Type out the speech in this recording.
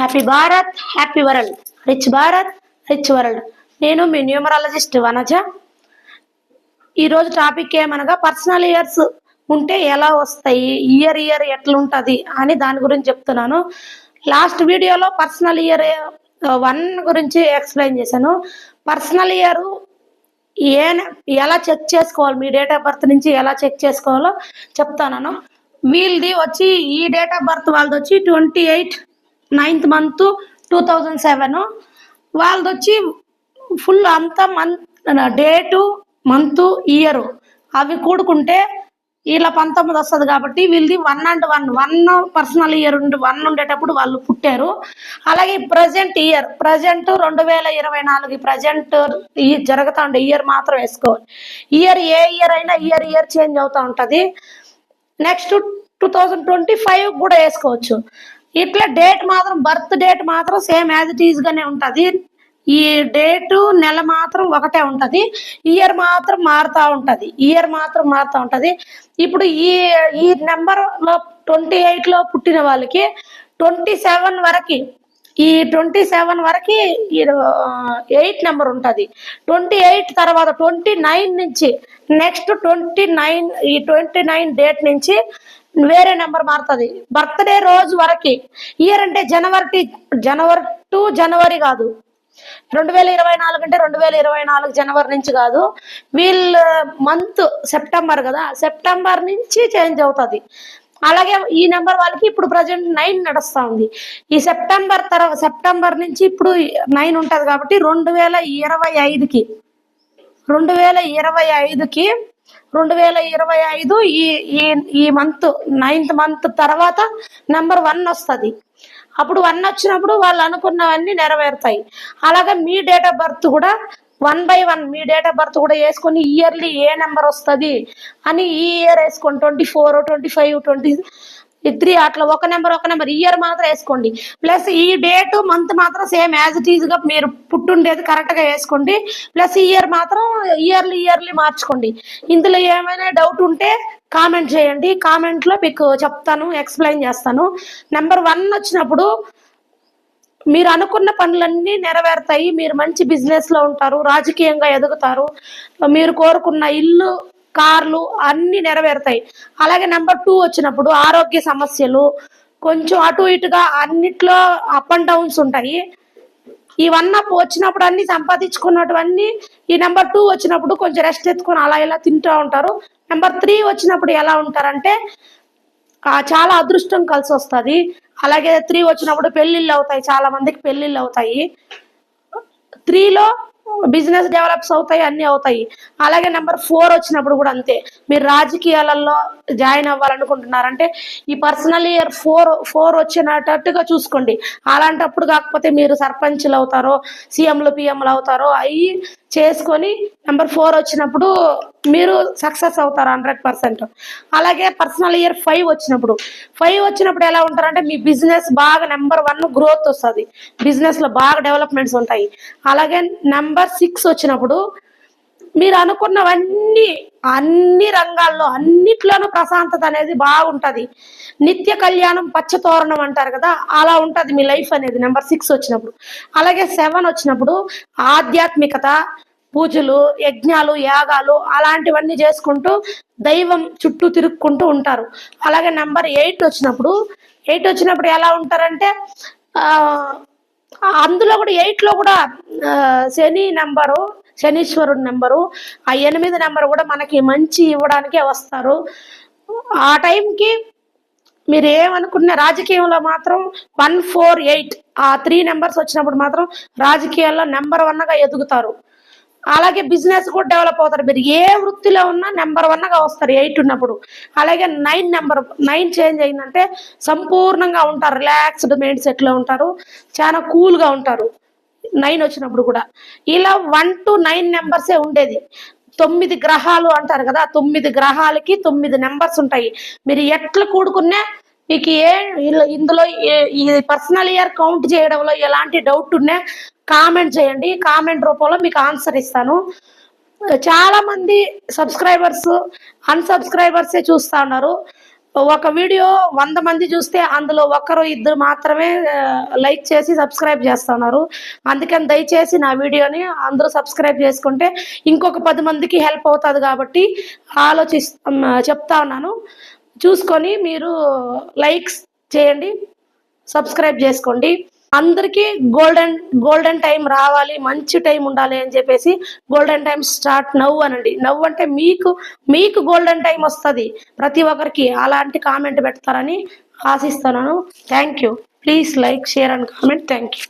Happy Bharat happy world. Rich Bharat rich world. నేను మీ numerologist Vanaja. ఈరోజు టాపిక్ ఏమనగా పర్సనల్ ఇయర్స్ ఉంటే ఎలా వస్తాయి ఇయర్ ఇయర్ ఎట్లుంటుంది అని దాని గురించి చెప్తున్నాను. లాస్ట్ వీడియోలో పర్సనల్ ఇయర్ వన్ గురించి ఎక్స్ప్లెయిన్ చేశాను. పర్సనల్ ఇయర్ ఏ ఎలా చెక్ చేసుకోవాలి మీ డేట్ ఆఫ్ బర్త్ నుంచి ఎలా చెక్ చేసుకోవాలో చెప్తాను. వీళ్ళది వచ్చి ఈ డేట్ ఆఫ్ బర్త్ వాళ్ళది వచ్చి twenty eight ninth month two thousand seven. వాళ్ళది వచ్చి ఫుల్ అంతా మంత్ డేటు మంత్ ఇయర్ అవి కూడుకుంటే వీళ్ళ పంతొమ్మిది వస్తుంది కాబట్టి వీళ్ళది one and one one personal year ఉండి వన్ ఉండేటప్పుడు వాళ్ళు పుట్టారు. అలాగే ప్రజెంట్ ఇయర్ ప్రజెంట్ రెండు వేల ఇరవై నాలుగు ప్రజెంట్ ఈ జరుగుతూ ఉండే ఇయర్ మాత్రం వేసుకోవాలి. ఇయర్ ఏ ఇయర్ అయినా ఇయర్ ఇయర్ చేంజ్ అవుతూ ఉంటుంది. Next two thousand twenty five కూడా వేసుకోవచ్చు. ఇట్లా డేట్ మాత్రం బర్త్ డేట్ మాత్రం సేమ్ యాజ్ ఇట్ ఈజ్గానే గానే ఉంటది. ఈ డేటు నెల మాత్రం ఒకటే ఉంటది. ఇయర్ మాత్రం మారుతా ఉంటది. ఇయర్ మాత్రం మారుతా ఉంటది. ఇప్పుడు ఈ ఈ నెంబర్లో ట్వంటీ ఎయిట్లో పుట్టిన వాళ్ళకి ట్వంటీ సెవెన్ వరకు ఈ ట్వంటీ సెవెన్ వరకు ఎయిట్ నెంబర్ ఉంటుంది. ట్వంటీ ఎయిట్ తర్వాత ట్వంటీ నైన్ నుంచి నెక్స్ట్ ట్వంటీ నైన్ ఈ ట్వంటీ నైన్ డేట్ నుంచి వేరే నెంబర్ మారుతుంది. బర్త్డే రోజు వరకు. ఇయర్ అంటే జనవరి జనవరి టు జనవరి కాదు. రెండు వేల ఇరవై నాలుగు అంటే రెండు వేల ఇరవై నాలుగు జనవరి నుంచి కాదు. వీళ్ళు మంత్ సెప్టెంబర్ కదా. సెప్టెంబర్ నుంచి చేంజ్ అవుతుంది. అలాగే ఈ నెంబర్ వాళ్ళకి ఇప్పుడు ప్రజెంట్ నైన్ నడుస్తూ ఉంది. ఈ సెప్టెంబర్ తర్వాత సెప్టెంబర్ నుంచి ఇప్పుడు నైన్ ఉంటుంది కాబట్టి రెండు వేల ఇరవై ఐదుకి రెండు వేల ఇరవై ఐదుకి రెండు వేల ఇరవై ఐదు ఈ ఈ ఈ మంత్ నైన్త్ మంత్ తర్వాత నెంబర్ వన్ వస్తుంది. అప్పుడు వన్ వచ్చినప్పుడు వాళ్ళు అనుకున్నవన్నీ నెరవేరుతాయి. అలాగే మీ డేట్ ఆఫ్ బర్త్ కూడా వన్ బై వన్ మీ డేట్ ఆఫ్ బర్త్ కూడా వేసుకొని ఇయర్లీ ఏ నెంబర్ వస్తుంది అని ఈ ఇయర్ వేసుకోండి. Twenty four twenty five twenty three అట్లా ఒక నెంబర్ ఒక నెంబర్ ఇయర్ మాత్రం వేసుకోండి. ప్లస్ ఈ డేట్ మంత్ మాత్రం సేమ్ యాజ్ ఇట్ ఈజ్గా మీరు పుట్టుండేది కరెక్ట్గా వేసుకోండి. ప్లస్ ఇయర్ మాత్రం ఇయర్లీ ఇయర్లీ మార్చుకోండి. ఇందులో ఏమైనా డౌట్ ఉంటే కామెంట్ చేయండి. కామెంట్లో మీకు చెప్తాను ఎక్స్ప్లెయిన్ చేస్తాను. నెంబర్ వన్ వచ్చినప్పుడు మీరు అనుకున్న పనులన్నీ నెరవేరుతాయి. మీరు మంచి బిజినెస్లో ఉంటారు రాజకీయంగా ఎదుగుతారు. మీరు కోరుకున్న ఇల్లు కార్లు అన్ని నెరవేరుతాయి. అలాగే నెంబర్ టూ వచ్చినప్పుడు ఆరోగ్య సమస్యలు కొంచెం అటు ఇటుగా అన్నిట్లో అప్ అండ్ డౌన్స్ ఉంటాయి. ఇవన్నీ వచ్చినప్పుడు అన్ని సంపాదించుకున్నటువన్నీ ఈ నెంబర్ టూ వచ్చినప్పుడు కొంచెం రెస్ట్ ఎత్తుకొని అలా ఇలా తింటూ ఉంటారు. నెంబర్ త్రీ వచ్చినప్పుడు ఎలా ఉంటారంటే చాలా అదృష్టం కలిసి వస్తుంది. అలాగే త్రీ వచ్చినప్పుడు పెళ్ళిళ్ళు అవుతాయి చాలా మందికి పెళ్ళిళ్ళు అవుతాయి. త్రీలో బిజినెస్ డెవలప్స్ అవుతాయి అన్ని అవుతాయి. అలాగే నెంబర్ ఫోర్ వచ్చినప్పుడు కూడా అంతే. మీరు రాజకీయాలలో జాయిన్ అవ్వాలనుకుంటున్నారంటే ఈ పర్సనల్ ఇయర్ ఫోర్ ఫోర్ వచ్చినట్టుగా చూసుకోండి. అలాంటప్పుడు కాకపోతే మీరు సర్పంచ్లు అవుతారో సీఎంలు పిఎంలు అవుతారో అవి చేసుకొని నెంబర్ ఫోర్ వచ్చినప్పుడు మీరు సక్సెస్ అవుతారు హండ్రెడ్ పర్సెంట్. అలాగే పర్సనల్ ఇయర్ ఫైవ్ వచ్చినప్పుడు. ఫైవ్ వచ్చినప్పుడు ఎలా ఉంటారంటే మీ బిజినెస్ బాగా నెంబర్ వన్ గ్రోత్ వస్తుంది. బిజినెస్లో బాగా డెవలప్మెంట్స్ ఉంటాయి. అలాగే నెంబర్ సిక్స్ వచ్చినప్పుడు మీరు అనుకున్నవన్నీ అన్ని రంగాల్లో అన్నిట్లోనూ ప్రశాంతత అనేది బాగుంటది. నిత్య కళ్యాణం పచ్చతోరణం అంటారు కదా అలా ఉంటుంది మీ లైఫ్ అనేది. నెంబర్ సిక్స్ వచ్చినప్పుడు. అలాగే సెవెన్ వచ్చినప్పుడు ఆధ్యాత్మికత పూజలు యజ్ఞాలు యాగాలు అలాంటివన్నీ చేసుకుంటూ దైవం చుట్టూ తిరుక్కుంటూ ఉంటారు. అలాగే నెంబర్ ఎయిట్ వచ్చినప్పుడు ఎయిట్ వచ్చినప్పుడు ఎలా ఉంటారంటే ఆ, అందులో కూడా ఎయిట్లో కూడా శని నెంబరు శనీశ్వరుడు నెంబరు. ఆ ఎనిమిది నెంబర్ కూడా మనకి మంచి ఇవ్వడానికే వస్తారు. ఆ టైంకి మీరు ఏమనుకున్న రాజకీయంలో మాత్రం వన్ ఫోర్ ఎయిట్ ఆ త్రీ నెంబర్స్ వచ్చినప్పుడు మాత్రం రాజకీయాల్లో నెంబర్ వన్గా ఎదుగుతారు. అలాగే బిజినెస్ కూడా డెవలప్ అవుతారు. మీరు ఏ వృత్తిలో ఉన్నా నెంబర్ వన్గా వస్తారు ఎయిట్ ఉన్నప్పుడు. అలాగే నైన్ నెంబర్ నైన్ చేంజ్ అయిందంటే సంపూర్ణంగా ఉంటారు. రిలాక్స్డ్ మైండ్ సెట్లో ఉంటారు. చాలా కూల్గా ఉంటారు. నైన్ వచ్చినప్పుడు కూడా. ఇలా వన్ టు నైన్ నెంబర్సే ఉండేది. తొమ్మిది గ్రహాలు అంటారు కదా తొమ్మిది గ్రహాలకి తొమ్మిది నెంబర్స్ ఉంటాయి. మీరు ఎట్లా కూడుకున్నా మీకు ఏ ఇందులో ఈ పర్సనల్ ఇయర్ కౌంట్ చేయడంలో ఎలాంటి డౌట్ ఉన్నా కామెంట్ చేయండి. కామెంట్ రూపంలో మీకు ఆన్సర్ ఇస్తాను. చాలా మంది సబ్స్క్రైబర్స్ అన్సబ్స్క్రైబర్సే చూస్తా ఉన్నారు. ఒక వీడియో వంద మంది చూస్తే అందులో ఒకరు ఇద్దరు మాత్రమే లైక్ చేసి సబ్స్క్రైబ్ చేస్తున్నారు. అందుకని దయచేసి నా వీడియోని అందరూ సబ్స్క్రైబ్ చేసుకుంటే ఇంకొక పది మందికి హెల్ప్ అవుతుంది కాబట్టి ఆలోచి చెప్తా ఉన్నాను. చూసుకొని మీరు లైక్స్ చేయండి సబ్స్క్రైబ్ చేసుకోండి. అందరికీ గోల్డెన్ గోల్డెన్ టైం రావాలి మంచి టైం ఉండాలి అని చెప్పేసి గోల్డెన్ టైం స్టార్ట్ నవ్వు అనండి. నవ్వు అంటే మీకు మీకు గోల్డెన్ టైం వస్తుంది. ప్రతి ఒక్కరికి అలాంటి కామెంట్ పెడతారని ఆశిస్తున్నాను. Thank you. Please like share and comment. Thank you.